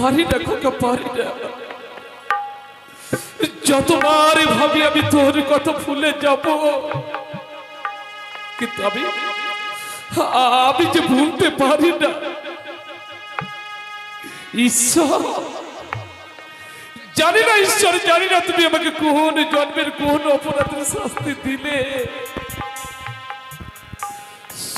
পারি না খোকা, পারি না। যতবার ভাবি আমি তোর কথা ভুলে যাব। কিন্তু আমি আমি যে ভুলতে পারি না। ঈশ্বর, জানি না ঈশ্বর, জানি না তুমি আমাকে কোন জন্মের কোন অপরাধের শাস্তি দিলে।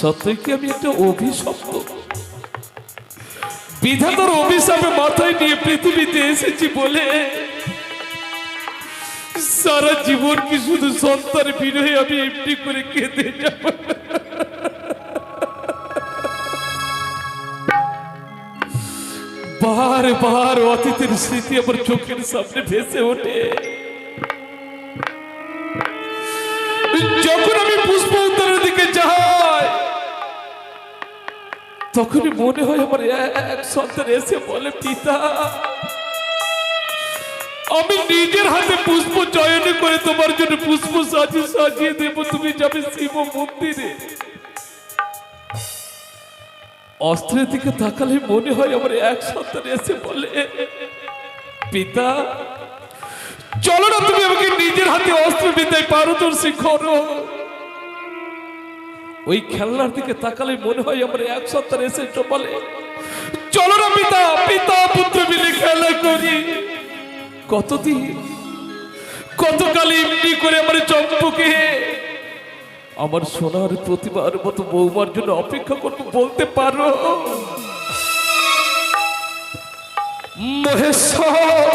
সত্যই কি আমি একটা অভিশপ্ত? বিধাতার অভিশাপে মাথায় নিয়ে পৃথিবীতে এসেছি বলে সারা জীবন কি শুধু সন্তান বিরহে আমি এমনি করে কেঁদে যাব? বার বার অতীতের স্মৃতি আমার চোখের সামনে ভেসে ওঠে। তখনই মনে হয় আমার এক সন্তান এসে বলে, পিতা, আমি নিজের হাতে পুষ্প চয়ন করে তোমার জন্য পুষ্প সাজিয়ে সাজিয়ে দেব। তুমি যাবে শিব মন্দিরে। অস্ত্রের দিকে তাকালে মনে হয় আমার এক সন্তান এসে বলে, পিতা, চলো না তুমি আমাকে নিজের হাতে অস্ত্র বিদ্যায় পারদর্শী করো। ওই খেলনার দিকে তাকালে মনে হয় আমার এক সন্তান এসে বলে চলো না পিতা পিতা, পুত্র মিলে খেলা করি। কতদিন? কতকাল এমনি করে আমার চম্পকে আমার সোনার প্রতিবার মতো বৌমার জন্য অপেক্ষা করব বলতে পারো? মহেশ্বর,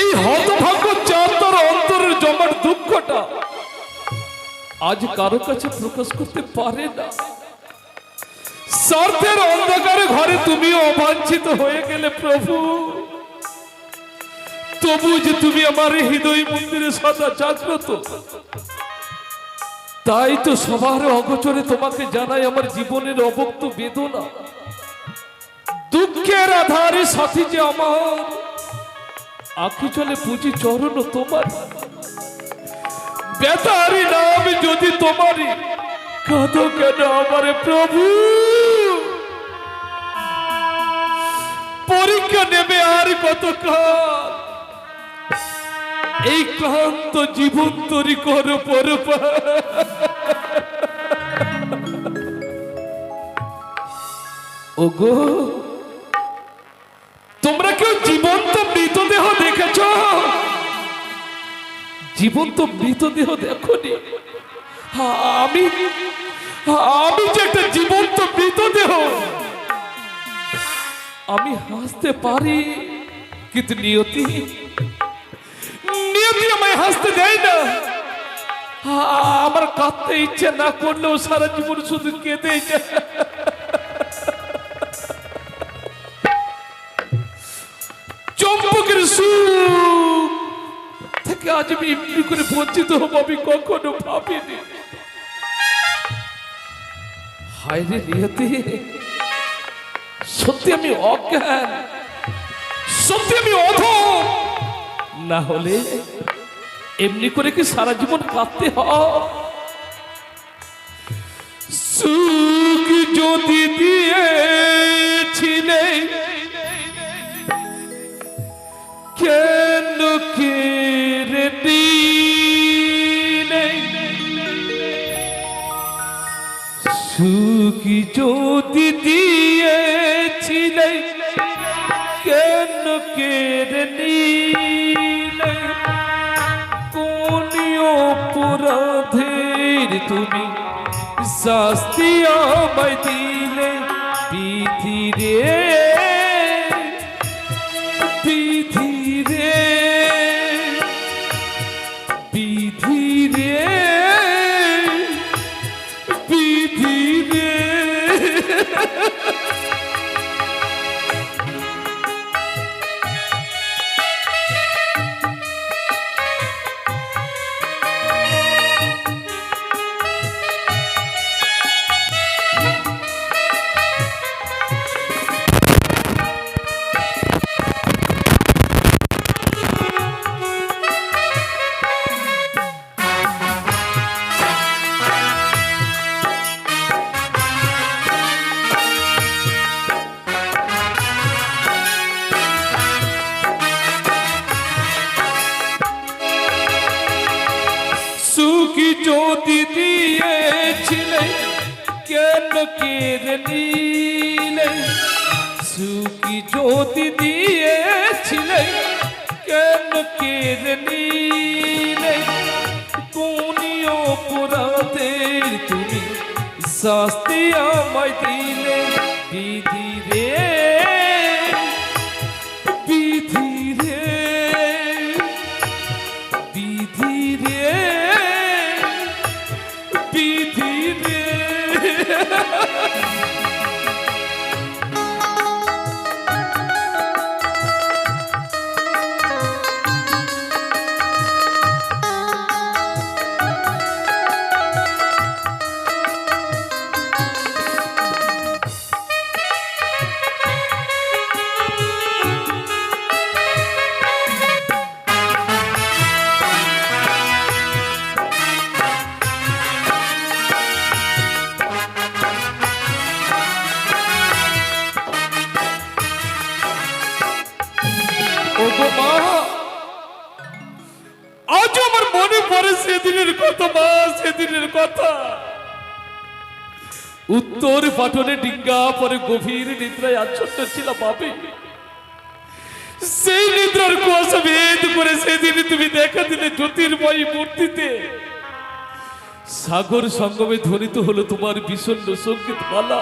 এই হতভাগ্য চাঁদার অন্তরের জমার দুঃখটা আজ কারও কাছে প্রকাশ করতে পারে না। স্বার্থের অন্ধকারে ঘরে তুমিও অবাঞ্ছিত হয়ে গেলে প্রভু। তবু যে তুমি আমার হৃদয় মন্দিরে সদা জাগ্রত। তাই তো সবার অগোচরে তোমাকে জানাই আমার জীবনের অবক্ত বেদনা। দুঃখের আধারে সাথী যে আমার। আখি চলে পুঁজি চরণ তোমার। বেতারি নাম যদি তোমারই, কাঁদো কেন আমারে প্রভু? পরীক্ষা নেবে আর কতকাল এই ক্লান্ত জীবন তরি করো পরপা। ওগো জীবন্ত মৃতদেহ দেখনি। আমি আমি যে একটা জীবন্ত মৃতদেহ, আমি হাসতে পারি, কিন্তু নিয়তি নিয়তি আমায় হাসতে দেয় না। আমার কাঁদতে ইচ্ছে না করলেও সারা জীবন শুধু কেঁদে চম্পকের সুখ থেকে আজ আমি এমনি করে বঞ্চিত হব, আমি কখনো ভাবিনি। হায় রে সত্যি আমি অজ্ঞান, সত্যি আমি অধ না হলে এমনি করে কি সারা জীবন কাঁদতে হয়? যদি দিয়েছিলে সুখ জ্যোতি দিয়েছিলে কেন কেড়ে নিলে? কোন অপরাধের তুমি শাস্তি আমায় দিলে বিধি পড়ে সেদিনের কথা, মা, সেদিনের কথা। উত্তর পাটনে ডিঙ্গা, পরে গভীর নিদ্রায় আচ্ছন্ন ছিল বাপে। সেই নিদ্রার কুয়াশা ভেদ করে সেদিন তুমি দেখা দিলে জ্যোতির্ময়ী মূর্তিতে। সাগর সঙ্গমে ধ্বনিত হলো তোমার বিষণ্ণ সংগীত মালা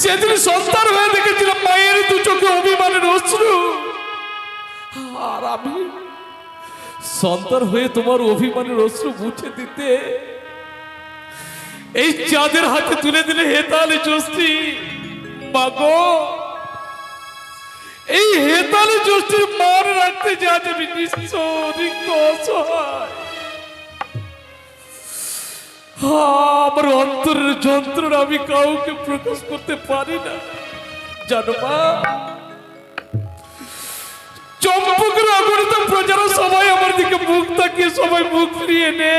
সেদিন সন্তান হয়ে দেখেছিল মায়ের দু চোখে অভিমানের অশ্রু। আর আমি সন্তান হয়ে তোমার অভিমানের অশ্রু মুছে দিতে। এই চাঁদের হাতে তুলে দিলে হেতালে জ্যোষ্ঠী। মাগো এই হেতালে জ্যোষ্ঠীর মান রাখতে যা যাবি রিক্ত অসহায়। আমার অন্তরের যন্ত্রণা আমি কাউকে প্রকাশ করতে পারি না। জানো মা সবাই আমার দিকে মুখ তাকিয়ে সবাই মুখ ফিরিয়ে নে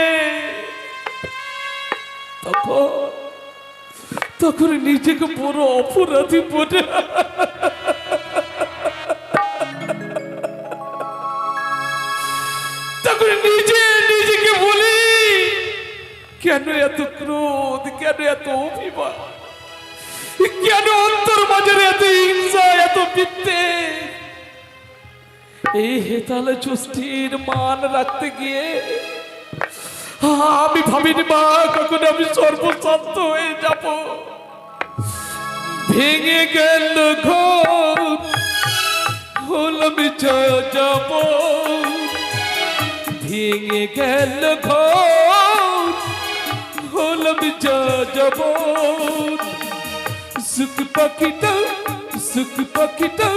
তখন নিজেকে বড় অপরাধী বলে তখন নিজে নিজেকে বলি, কেন এত ক্রোধ? কেন এত অভিমান? কেন অন্তর মাঝের এত হিংসা, এত বিদ্যে এই হেতালে চষ্টির মান রাখতে গিয়ে, আমি ভাবিনি মা, কখন আমি সর্বশান্ত হয়ে যাব। ভেঙে গেল ঘর হলাম যাব। ভেঙে গেল ঘর হলাম যাব। সুখ পাখিটা সুখ পাখিটা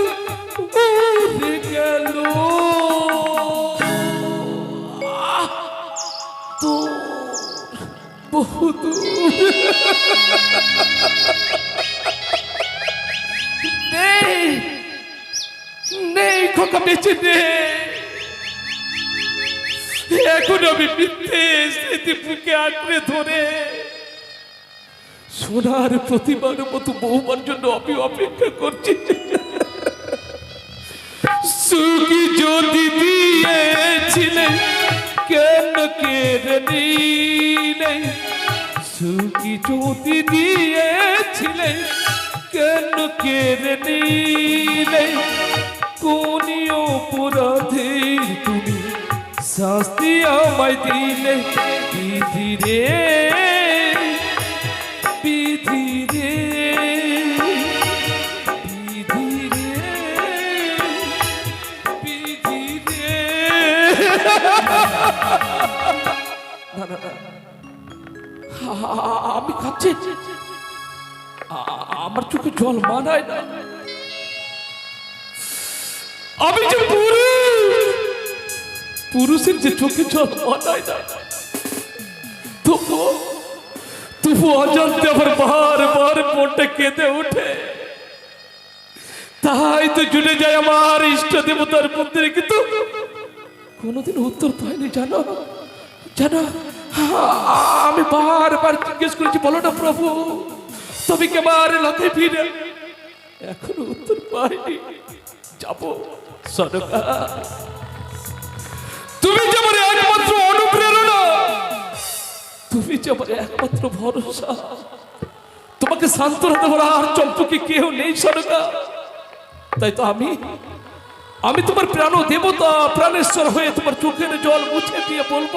খোকা এখন আঁকড়ে ধরে সোনার প্রতিমার মতো বহুবার জন্য আমি অপেক্ষা করছি। সুখী যদি দিয়েছিলে, কেন কেড়ে নিলে সুখী যদি দিয়েছিলে, কেন কেড়ে নিলে কোন অপরাধে তুমি শাস্তি আমায় দিলে বিধি রে আমি খাচ্ছি আমার চোখে জল মানায় না। আমি যে পুরুষ পুরুষের যে চোখে জল মানায় না। তবু তবু অজান্তে আমার বার বার মনটা কেঁদে ওঠে। তাই তো জুড়ে যায় আমার ইষ্ট দেবতার মন্দিরে। কিন্তু কোনোদিন উত্তর পাইনি জানো? জানো? আমি বারবার জিজ্ঞেস করেছি, বলো না প্রভু, তুমি কেবার লোকে ফিরে? এখনও উত্তর পাইনি। যাব সরকার। তুমি যেমন একমাত্র অনুপ্রেরণা, তুমি যে আমার একমাত্র ভরসা, তোমাকে শান্ত সান্ত্বনা দেওয়ার আর চম্পকে কেউ নেই সরকা তাই তো আমি আমি তোমার প্রাণ দেবতা প্রাণেশ্বর হয়ে তোমার চোখের জল মুছে দিয়ে বলব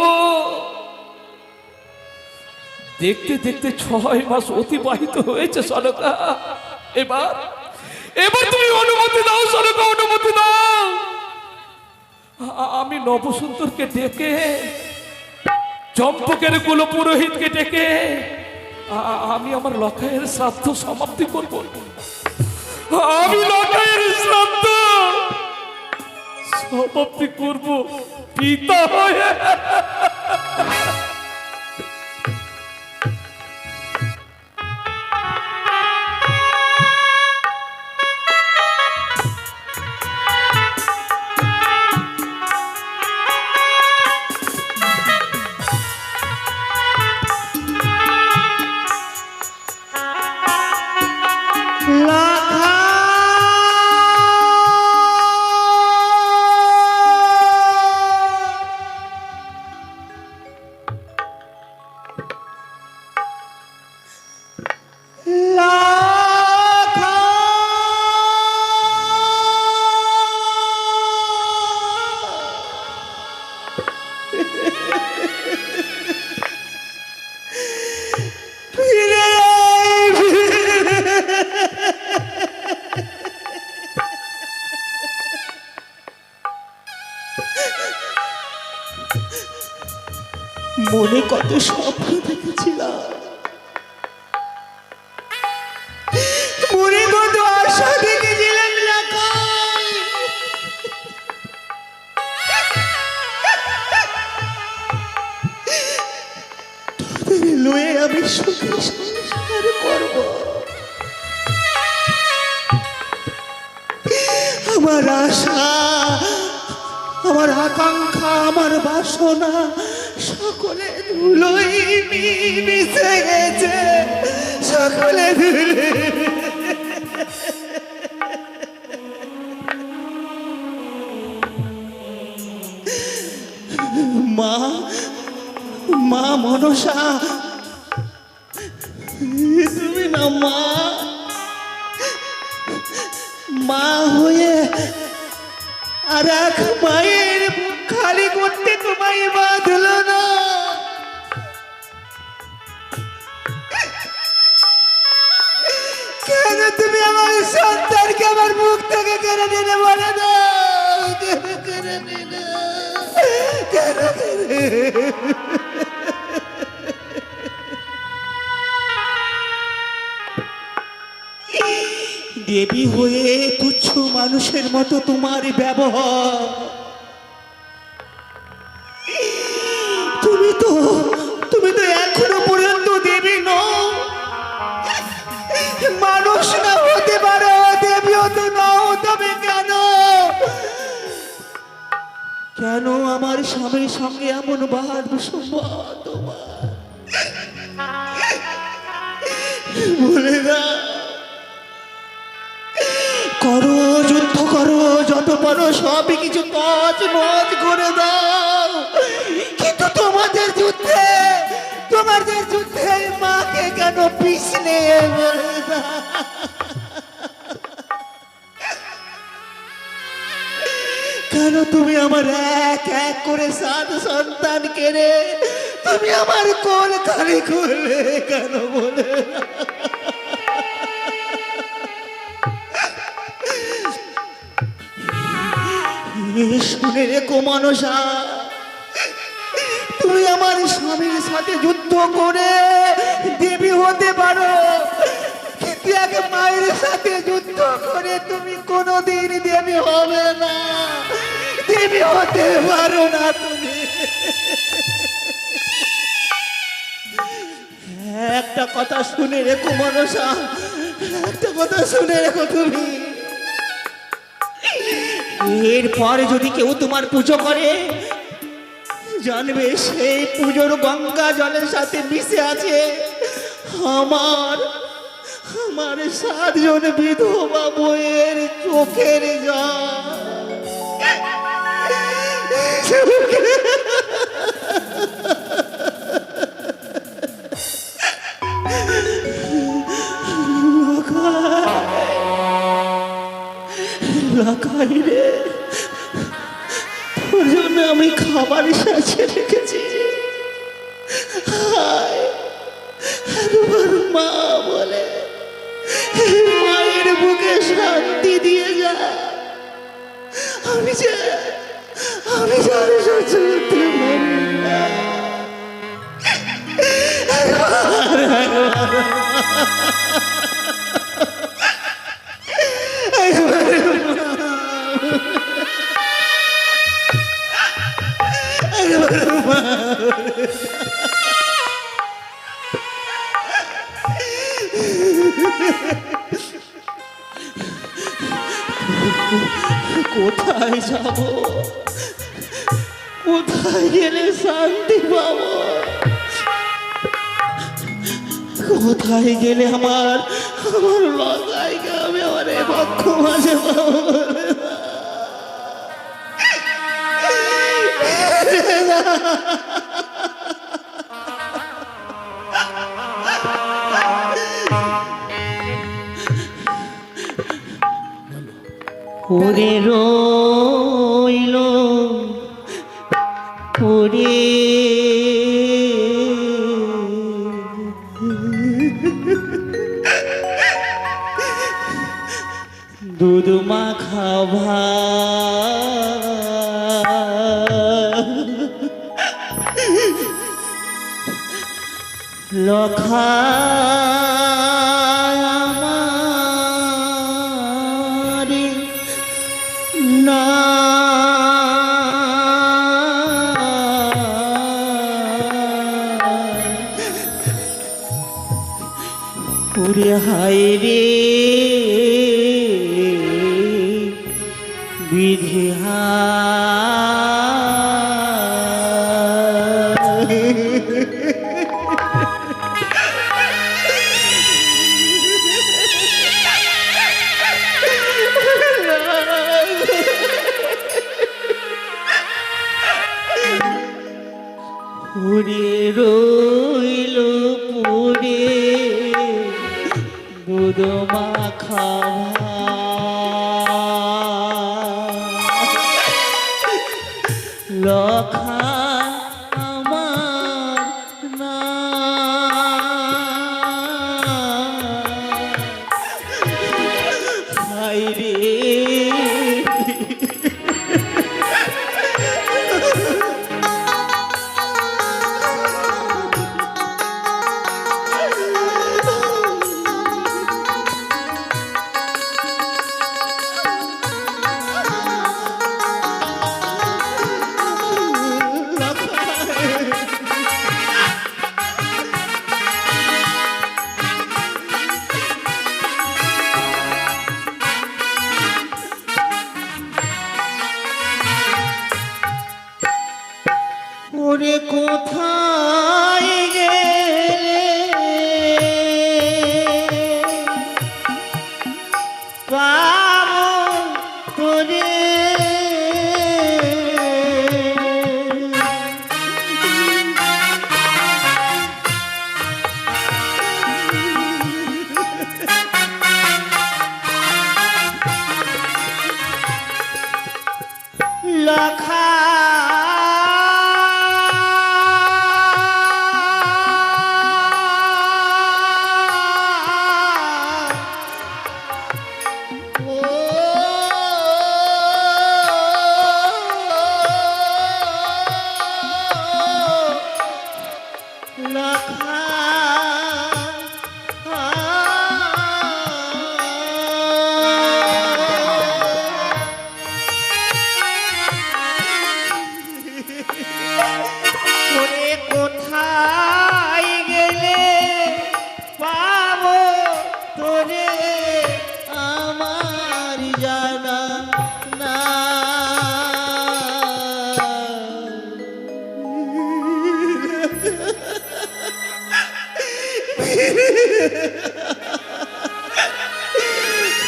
দেখতে দেখতে ছয় মাস অতিবাহিত হয়েছে সরকা এবার এবার তুমি অনুমতি দাও সরকা অনুমতি দাও। আমি নবসুন্দরকে ডেকে, চম্পকের কুলো পুরোহিতকে ডেকে আমি আমার লখাইয়ের শ্রাদ্ধ সমাপ্তি করব। আমি লখাইয়ের শ্রাদ্ধ সমাপ্তি করব। পিতা হয়ে। আমার বাসনা সকলে ধুলোই মিশে গেছে সকলে ধুলে মা মা মনসা, তুমি না মা মা হয়ে আর এক মায়ের খালি করতে তোমায় বাঁধল না। কেন তুমি আমার সন্তানকে আমার মুখ থেকে কেড়ে নিলে বলে না? দেবী হয়ে তুচ্ছ মানুষের মতো তোমার ব্যবহার। কেন আমার স্বামীর সঙ্গে এমন সম্ভব? তোমার বলে করো, যুদ্ধ করো, যত পারো সবই কিছু কাজ নজ করে দাও। কিন্তু তোমাদের যুদ্ধে তোমাদের যুদ্ধে মাকে কেন পিছনে বলে দাও? কেন তুমি আমার এক এক করে সাত সন্তান কেড়ে তুমি আমার কোল খালি করলে কেন বলে? শুনে রেখো তুমি আমার স্বামীর সাথে যুদ্ধ করে দেবী হতে পারো এক মায়ের সাথে যুদ্ধ করে তুমি কোনোদিন দেবী হবে না। দেবী হতে পারো না তুমি। একটা কথা শুনে রেখো মনসা, একটা কথা শুনে রেখো তুমি। এরপরে যদি কেউ তোমার পুজো করে, জানবে সেই পুজোর গঙ্গা জলের সাথে মিশে আছে আমার আমার সাতজন বিধবা বইয়ের চোখের জল কোথায় যাব? কোথায় গেলে শান্তি পাবো? কোথায় গেলে আমার আমার লগাই গাবে এই পক্ষ মাঝে পাবো ওরে রইল ওরে দুধ মাখা লখা হায় রে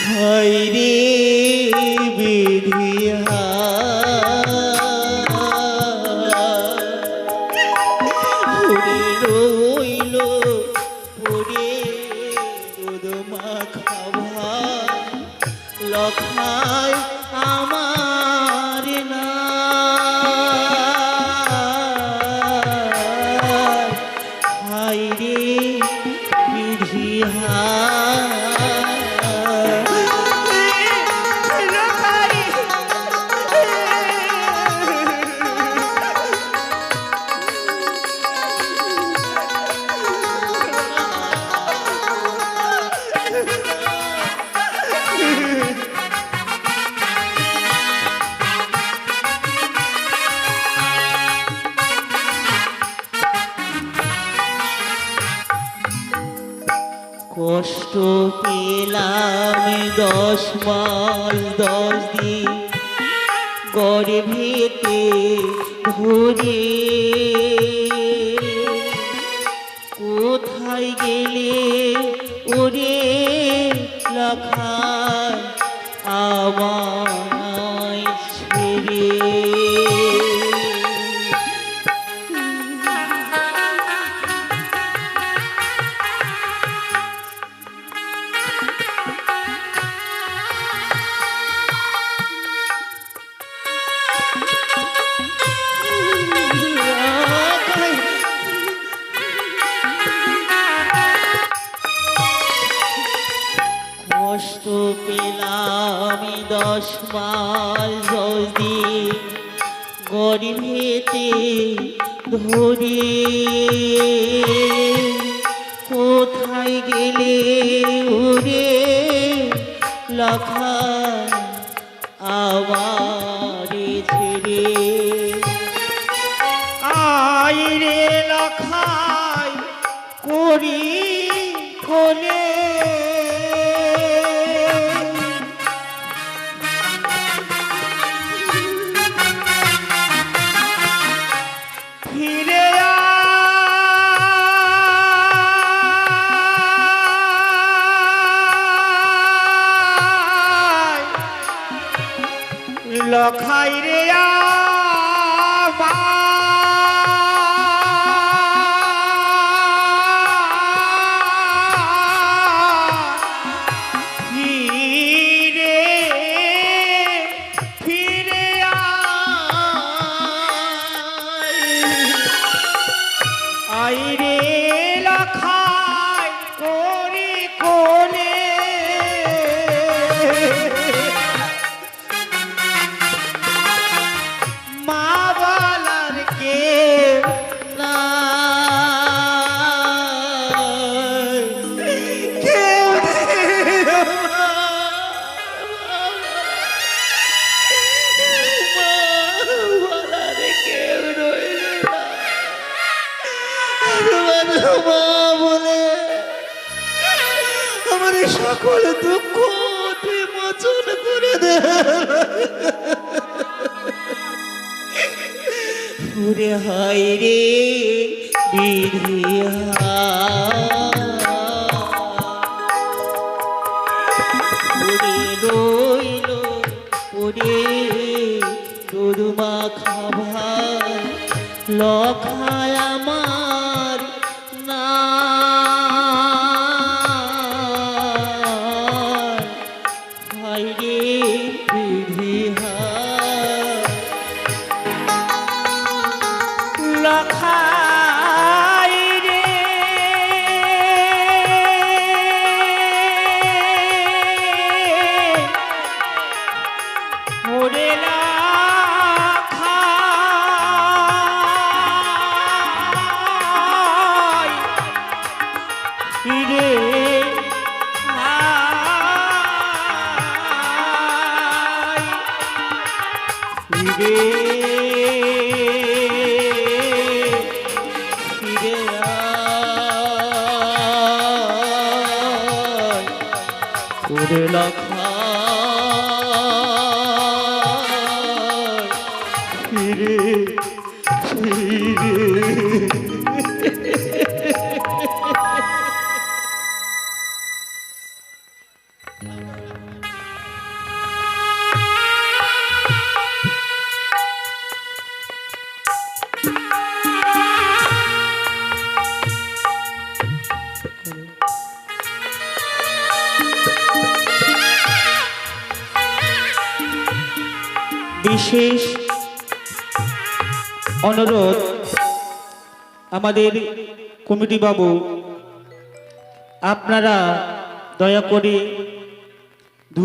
হায় দশ মাস দশ দিন গর্ভেতে ভরে মাল যদি গরিবেতে ধরে তোরে লক্ষা ফিরে ফিরে আমাদের কমিটি বাবু আপনারা দয়া করে দু